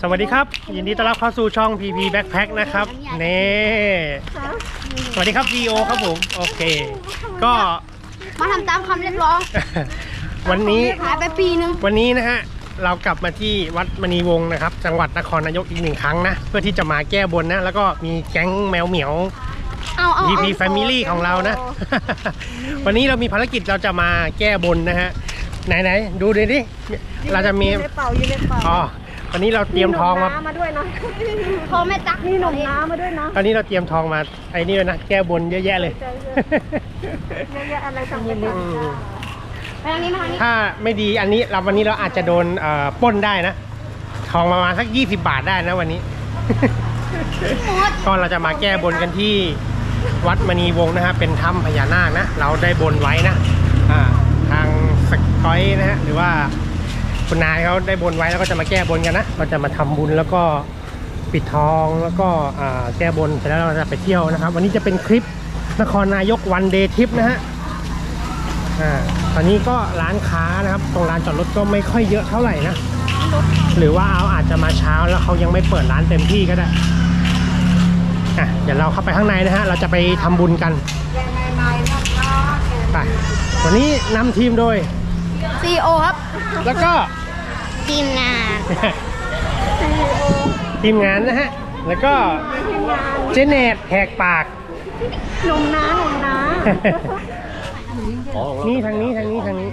สวัสดีครับ ยินดีต้อนรับเข้าสู่ช่อง PP Backpack นะครับนี่สวัสดีครับ CEO ครับผม โอเค ก็มาทำตามคำเรียกร้อง วันนี้หายไปปีนึง วันนี้นะฮะ เรากลับมาที่วัดมณีวงศ์นะครับ จังหวัดนครนายกอีกหนึ่งครั้งนะ เพื่อที่จะมาแก้บนนะ แล้วก็มีแก๊งแมวเหมียวเอาเอา PP เอา Family ของเรานะ วันนี้เรามีภารกิจเราจะมาแก้บนนะฮะ ไหนไหนๆดูดิดิเราจะมี อยู่ในเป่าอยู่ในเป่าอ๋อ วันนี้เราเตรียมทองมาน้ำมาด้วยนะพอแม่ตักมีหนมน้ำมาด้วยนะตอนนี้เราเตรียมทองมาไอ้นี่ด้วยนะแก้บนเยอะแยะเลยเยอะแยะอะไรต่างอืมไปทางนี้มาทางนี้ถ้าไม่ดีอันนี้เราวันนี้เราอาจจะโดนเอ่อปล้นได้นะ ทองประมาณสัก20บาทได้นะวันนี้ก็เราจะมาแก้บนกันที่วัดมณีวงศ์นะฮะเป็นถ้ำพญานาคนะ เราได้บนไว้นะอ่าทางสกอยนะฮะหรือว่า คุณนายเขาได้บนไว้แล้วก็จะมาแก้บนกันนะเราจะมาทำบุญแล้วก็ปิดทองแล้วก็แก้บนเสร็จแล้วเราจะไปเที่ยวนะครับ วันนี้จะเป็นคลิปนครนายกวันเดย์ทริปนะฮะตอนนี้ก็ร้านค้านะครับ ตรงร้านจอดรถก็ไม่ค่อยเยอะเท่าไหร่นะ หรือว่าเอาอาจจะมาเช้าแล้วเขายังไม่เปิดร้านเต็มที่ก็ได้อะเดี๋ยวเราเข้าไปข้างในนะฮะ เราจะไปทำบุญกันไปวันนี้นำทีมโดยซีโอครับ แล้วก็ทีมงานทีมงานนะฮะ แล้วก็เจเนตแหกปากหนมน้ำหนมน้นี่ทางนี้ทางนี้ทางนี้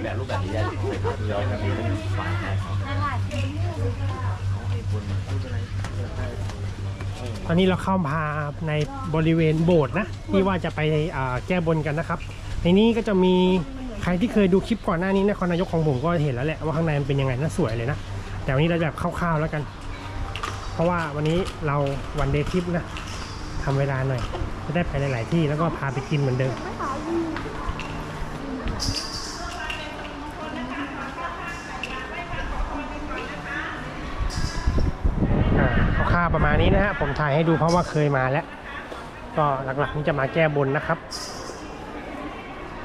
ตอนนี้เราเข้ามาในบริเวณโบสถ์นะที่ว่าจะไปอ่าแก้บนกันนะครับ ในนี้ก็จะมี ใครที่เคยดูคลิปก่อนหน้านี้นครนายกของผมก็เห็นแล้วแหละว่าข้างในมันเป็นยังไงน่าสวยเลยนะ แต่วันนี้เราแบบคร่าวๆแล้วกัน เพราะว่าวันนี้เราวันเดย์ทริปนะทำเวลาหน่อย จะได้ไปหลาย ๆ ที่แล้วก็พาไปกินเหมือนเดิมคร่าวๆประมาณนี้นะฮะผมถ่ายให้ดูเพราะว่าเคยมาแล้ว ก็หลัก ๆ นี่จะมาแก้บนนะครับ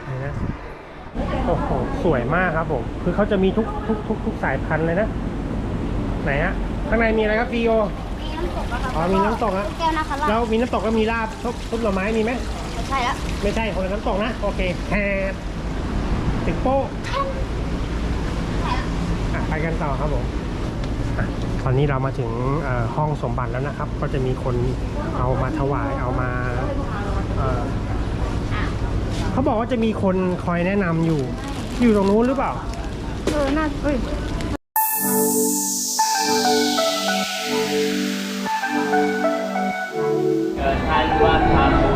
นี่นะ โอ้โหสวยมากครับผม คือเขาจะมีทุกทุกทุกทุกสายพันธุ์เลยนะ ไหนฮะ ข้างในมีอะไรครับพีโอ มีน้ำตกแล้วครับอ๋อมีน้ำตกอะแก้วนาคาราแล้วมีน้ำตกก็มีลาบซุปซุปหน่อไม้มีไหม ใช่แล้วไม่ใช่คนละน้ำตกนะ โอเคแฮดถึงโป๊ะอะไปกันต่อครับผมอะตอนนี้เรามาถึงเอ่อห้องสมบัติแล้วนะครับ ก็จะมีคนเอามาถวายเอามาเอ่อ เขาบอกว่าจะมีคนคอยแนะนำอยู่ อยู่ตรงนู้นหรือเปล่า เออน่าเอ้ยเกิดท่านว่าทำบุ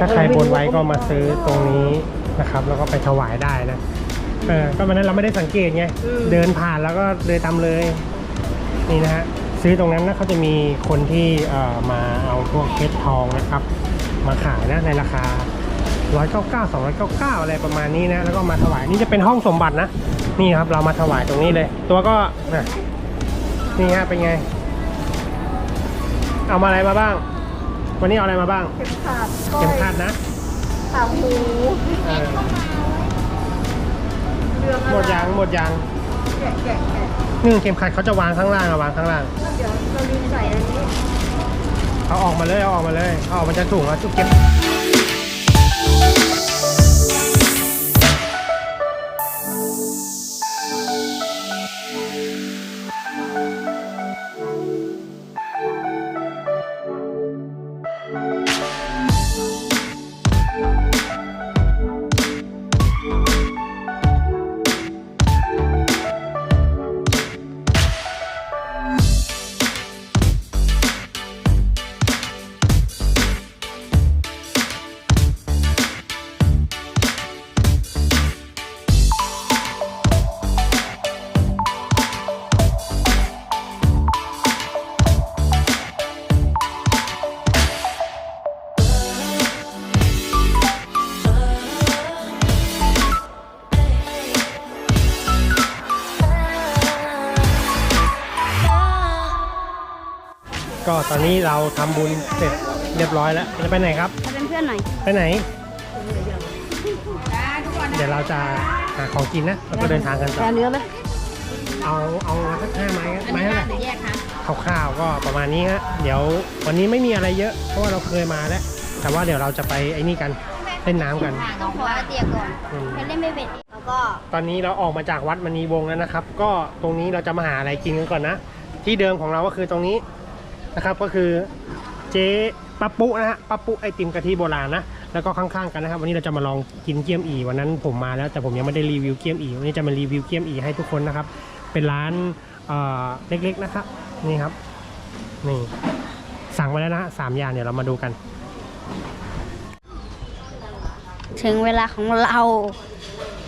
ถ้าใครบนไว้ก็มาซื้อตรงนี้นะครับ แล้วก็ไปถวายได้นะเออก็วันนั้นเราไม่ได้สังเกตไงเดินผ่านแล้วก็เดินตามเลยนี่นะฮะซื้อตรงนั้นนะเขาจะมีคนที่เอ่อมาเอาพวกเพชรทองนะครับ มาขายนะในราคา 199 299 อะไรประมาณนี้นะ แล้วก็มาถวายนี่จะเป็นห้องสมบัตินะ นี่ครับเรามาถวายตรงนี้เลย ตัวก็นะนี่ฮะเป็นไง เอามาอะไรมาบ้าง วันนี้เอาอะไรมาบ้าง เข็มขาดเข็มขัดนะต่างหูเออเรืองหมดยางหมดยางแกะแกะแกะนี่เข็มขัดเขาจะวางข้างล่างอะวางข้างล่างเดี๋ยวเราลืมใส่อันนี้ เอาออกมาเลยเอาออกมาเลยเอาออกมาจะถุงแล้วจุกเก็บ ก็ตอนนี้เราทำบุญเสร็จเรียบร้อยแล้วจะไปไหนครับ มาเป็นเพื่อนหน่อยไปไหน เดี๋ยวเราจะหาของกินนะแล้วก็เดินทางกันต่อแค่เนื้อไหมเอาเอาสักห้าไม้ครับไม้เท่าไหร่แยกค่ะคร่าวๆก็ประมาณนี้ฮะเดี๋ยววันนี้ไม่มีอะไรเยอะ เพราะว่าเราเคยมาแล้ว แต่ว่าเดี๋ยวเราจะไปไอ้นี่กันเล่นน้ำกัน ต้องขอเตียก่อนอืมเพชรเล่นไม่เป็นแล้วก็ตอนนี้เราออกมาจากวัดมณีวงศ์แล้วนะครับ ก็ตรงนี้เราจะมาหาอะไรกินกันก่อนนะ ที่เดิมของเราก็คือตรงนี้ นะครับก็คือเจ๊ปั๊บปุนะฮะปั๊บปุไอติมกะทิโบราณนะแล้วก็ข้างๆกันนะครับ วันนี้เราจะมาลองกินเกี๊ยมอีวันนั้นผมมาแล้วแต่ผมยังไม่ได้รีวิวเกี๊ยมอีวันนี้จะมารีวิวเกี๊ยมอีให้ทุกคนนะครับ เป็นร้านเเล็กๆนะครับนี่ครับนี่สั่งมาแล้วนะฮะสามอย่างเดี๋ยวเรามาดูกัน ถึงเวลาของเรา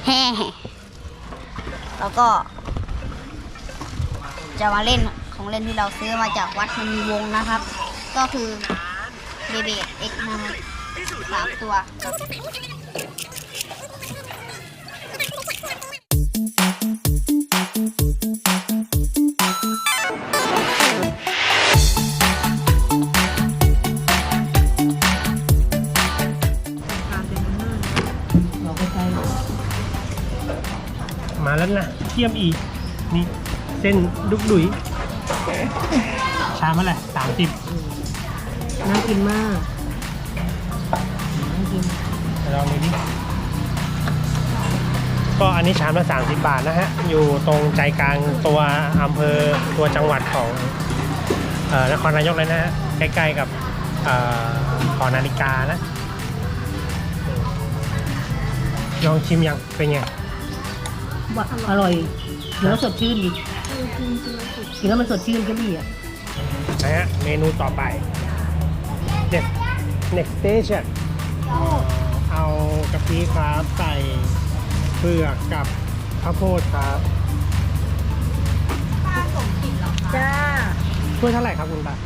แฮ่แล้วก็ จะมาเล่น ของเล่นที่เราซื้อมาจากวัดมณีวงนะครับ ก็คือเบเบเอ็กนะครับสามตัวมาแล้วนะเกี๊ยมอีนี่เส้นดุกดุย ชามเท่าไหร่สามสิบน่ากินมากน่ากินลองดูดิก็อันนี้ชามละ30 บาทนะฮะ อยู่ตรงใจกลางตัวอำเภอตัวจังหวัดของเอ่อนครนายกเลยนะฮะ ใกล้ๆกับเอ่อหอนาฬิกานะอืมลองชิมยังเป็นไง อร่อยเนื้อสดชื่นดิ กินแล้วมันสดชื่นก็ดีอะนะฮะเมนูต่อไป next next station เอากะทิครับใส่เผือกกับข้าวโพดครับจ้าถ้วยเท่าไหร่ครับคุณตา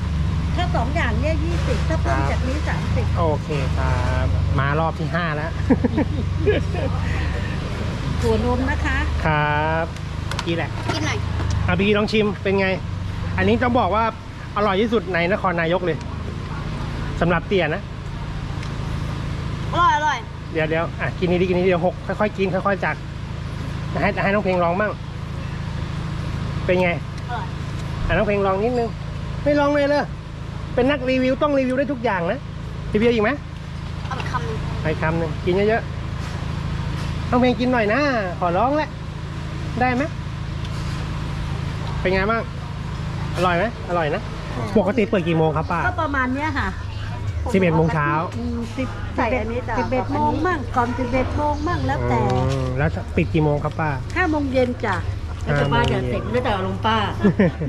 ถ้าสองอย่างเนี่ยยี่สิบถ้าเพิ่มจากนี้สามสิบโอเคครับ มารอบที่5แล้วถั่วนมนะคะ ครับกี่แหละ กินหน่อย อาบีลองชิมเป็นไง อันนี้ต้องบอกว่าอร่อยที่สุดในนครนายกเลยสำหรับเตี่ยนะ อร่อยอร่อยเดี๋ยวเดี๋ยวอะกินนี้ดีกินนี้เดียวหกค่อยๆกินค่อยๆจัดให้ให้น้องเพลงลองมั่งเป็นไงอร่อยอะน้องเพลงลองนิดนึง ไม่ลองเลยเลยเป็นนักรีวิวต้องรีวิวได้ทุกอย่างนะรีวิวอีกไหมเอาไปคำหนึงไปคำหนึ่งกินเยอะๆน้องเพลงกินหน่อยนะขอร้องแหละได้ไหม เป็นไงบ้าง อร่อยไหมอร่อยนะ ปกติเปิดกี่โมงครับป้า ก็ประมาณเนี้ยค่ะ11โมงเช้าอืมสิบใส่อันนี้สิบเอ็ดโมงมั่งก่อนสิบเอ็ดโมงมั่งแล้วแต่อืมแล้วปิดกี่โมงครับป้า ห้าโมงเย็นจ้ะแล้วแต่ป้าจะเสร็จแล้วแต่อารมณ์ป้า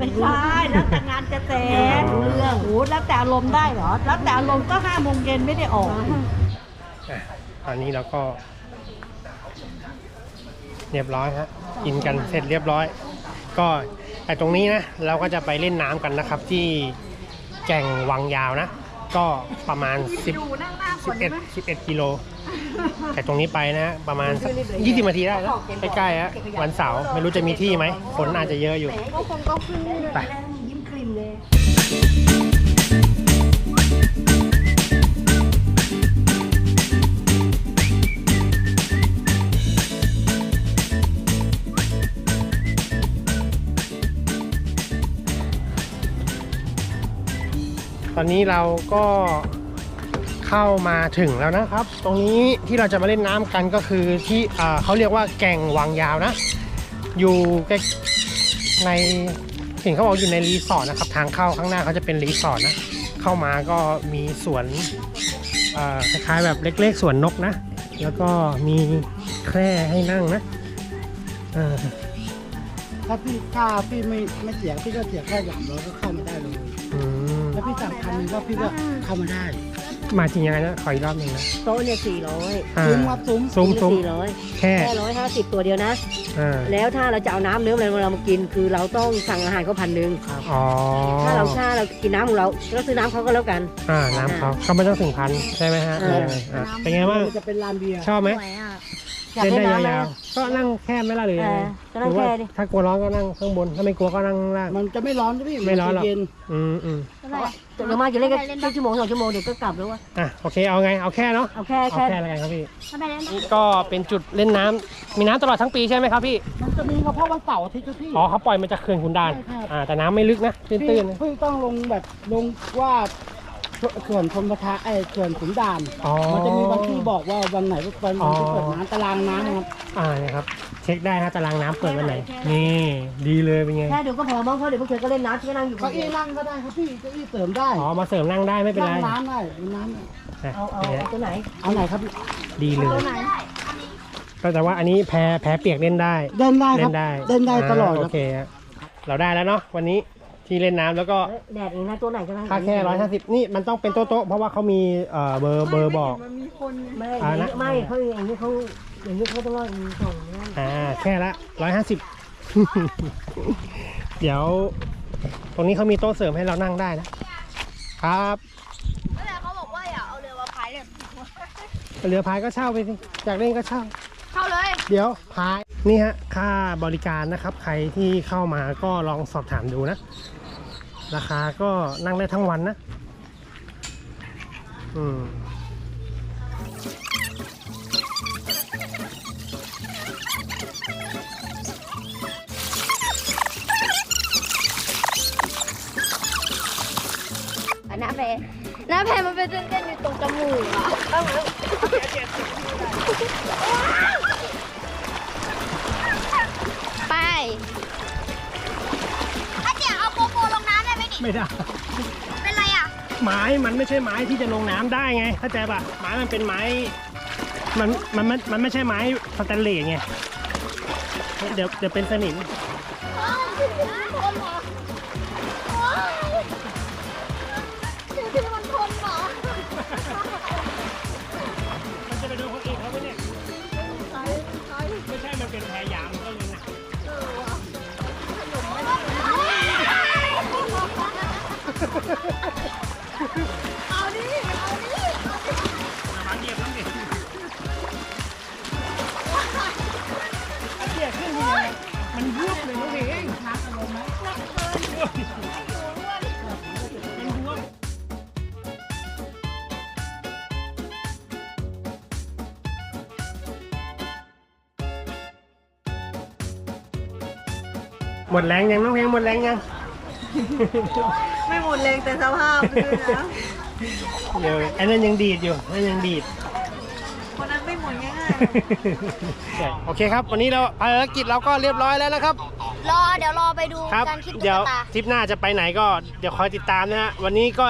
ไม่ใช่แล้วแต่งานจะเสร็จอ๋อเรื่องโอ้แล้วแต่อารมณ์ได้เหรอ แล้วแต่อารมณ์ก็ห้าโมงเย็นไม่ได้ออก อะตอนนี้เราก็ เรียบร้อยฮะกินกันเสร็จเรียบร้อย ก็ แต่ตรงนี้นะเราก็จะไปเล่นน้ำกันนะครับที่แก่งวังยาวนะ ก็ประมาณ 10 11 11กิโล แต่ตรงนี้ไปนะประมาณสัก20นาทีได้แล้วใกล้ๆฮะวันเสาร์ไม่รู้จะมีที่ไหมฝนอาจจะเยอะอยู่ ก็คงต้องขึ้นเรื่อยไป อนนี้เราก็เข้ามาถึงแล้วนะครับ ตรงนี้ที่เราจะมาเล่นน้ำกันก็คือที่อ่าเขาเรียกว่าแก่งวังยาวนะ อยู่ใกล้ในเห็นเขาบอกอยู่ในรีสอร์ทนะครับ ทางเข้าข้างหน้าเขาจะเป็นรีสอร์ทนะ เข้ามาก็มีสวนอ่าคล้ายๆแบบเล็กๆสวนนกนะ แล้วก็มีแคร่ให้นั่งนะเออถ้าพี่ถ้าพี่ไม่ไม่เสียพี่ก็เสียแค่หลังรถก็เข้ามาได้เลยอืม ถ้าพี่สั่งพันหนึงก็พี่ก็เข้ามาได้ มาจริงยังไงนะขออีกรอบหนึ่งนะ โต๊ะเนี่ยสี่ร้อยอ่า ซุ้มครับซุ้มซุ้มซุ้มสี่ร้อยแค่แค่ร้อยห้าสิบตัวเดียวนะ อ่าแล้วถ้าเราจะเอาน้ำเนื้ออะไรเรามากิน คือเราต้องสั่งอาหารเขาพันหนึ่งอ๋อถ้าเราถ้าเรากินน้ำของเราเราซื้อน้ำเขาก็แล้วกัน อ่าน้ำเขาก็ไม่ต้องถึงพันใช่ไหมฮะเออ เอออะเป็นไงบ้างจะเป็นลานเบียร์ชอบไหม สวยอะ อยากเล่นเล่นได้น้ำไหมยาวๆก็นั่งแค่ไม่ละหรือยังไงเออก็นั่งหรือว่าแค่ดิถ้ากลัวร้อนก็นั่งข้างบน ถ้าไม่กลัวก็นั่งข้างล่าง มันจะไม่ร้อนใช่ไหมไม่ร้อนหรอกจะเย็นอืมอืมเดี๋ยวมาจะเล่นกันแค่ชั่วโมงสองชั่วโมงเดี๋ยวก็กลับแล้ววะอะโอเคเอาไงเอาแค่เนาะเอาแค่เอาแค่แค่แล้วกันครับพี่ทำไมเล่นนี่ก็เป็นจุดเล่นน้ำมีน้ำตลอดทั้งปีใช่ไหมครับพี่ มันจะมีเฉพาะวันเสาร์อาทิตย์ครับพี่ อ๋อเขาปล่อยมาจากเขื่อนขุนด่านใช่ครับ อ่าแต่น้ำไม่ลึกนะตื้พี่นๆนะพี่ต้องลงแบบลงว่า เขื่อนชมประทาไอ้เขื่อนขุนด่าน อ๋อ มันจะมีวันที่บอกว่าวันไหนวันอ๋อที่เปิดน้ำตารางน้ำนะครับอ่าเนี่ยครับ เช็คได้นะตารางน้ำเปิดวันไหน นี่ ดีเลยเป็นไง แค่เดี๋ยวก็พอมั้งเพราะเดี๋ยวพวกเธอก็เล่นน้ำที่ก็นั่งอยู่คนเก้าเดีอี้ยวนั่งก็ได้ครับพี่เก้าอี้เสริมได้อ๋อ มาเสริมนั่งได้ไม่เป็นไรนั่งน้ำได้มีน้ำได้นะเอาเอาเนี่ยเอาตัวไหนเอาไหนครับพี่ดีเลยก็แต่ว่าอันนี้แพ้แพ้เปียกเล่นได้ เดินได้คเล่รับนได้เดินได้ตลอดาคโอรับ เคฮะเราได้แล้วเนาะวันนี้ ที่เล่นน้ำแล้วก็เอ้ยแดดเองนะตัวไหนก็นั่งค่าแค่ร้อยห้าสิบนี่มันต้องเป็นโต๊ะๆเพราะว่าเขามีเอ่อเบอร์เบอร์บอกไม่อ่านะ ไม่เขาอย่างนี้เขาอย่างนี้เขาต้องรออีกสองนะอ่าแค่ละร้อยห้าสิบ เดี๋ยว ตรงนี้เขามีโต๊ะเสริมให้เรานั่งได้นะครับแต่เขาบอกว่าอย่าเอาเรือมาพายเลยเรือพายก็เช่าไปสิอยากเล่นก็เช่า เข้าเลยเดี๋ยวพายนี่ฮะค่าบริการนะครับ ใครที่เข้ามาก็ลองสอบถามดูนะ ราคาก็นั่งได้ทั้งวันนะ อืมอันน้าแพหน้าแพมันเป็นเส้นๆอยู่ตรงจมูกอะ ได้ไหมนี่ไม่ได้ เป็นไรอะ ไม้มันไม่ใช่ไม้ที่จะลงน้ำได้ไงเข้าใจปะไม้มันเป็นไม้ มันมันมันมันไม่ใช่ไม้สแตนเลสไงเดี๋ยวเดี๋ยวเป็นสนิม ระวังเหยียบน้ำดิเสียขึ้นยังไงมันยุบเลยน้องเพลงชักลงไหมมันยุบหมดแรงยังน้องเพลงหมดแรงยัง ไม่หมดแรงแต่สภาพด้วยนะเดี๋ยวอันนั้นยังดีดอยู่อันนั้นยังดีด คนนั้นไม่หมดง่ายโอเคครับ วันนี้เราภารกิจเราก็เรียบร้อยแล้วนะครับ รอเดี๋ยวรอไปดูครับ การคิดตุ๊เดี๋ยวกตา ทริปหน้าจะไปไหนก็เดี๋ยวคอยติดตามนะฮะ วันนี้ก็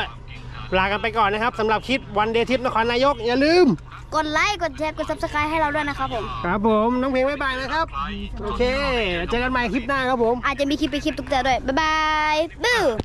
ลากันไปก่อนนะครับสำหรับคลิปวันเดย์ทริปนครนายก อย่าลืม กดไลค์ กดแชร์ กด subscribe ให้เราด้วยนะครับผม ครับผม น้องเพลงบ๊ายบายนะครับ โอเคเจอกันใหม่คลิปหน้าครับผม อาจจะมีคลิปไปนคลิปตุ๊กตาด้วย บ๊ายบาย บู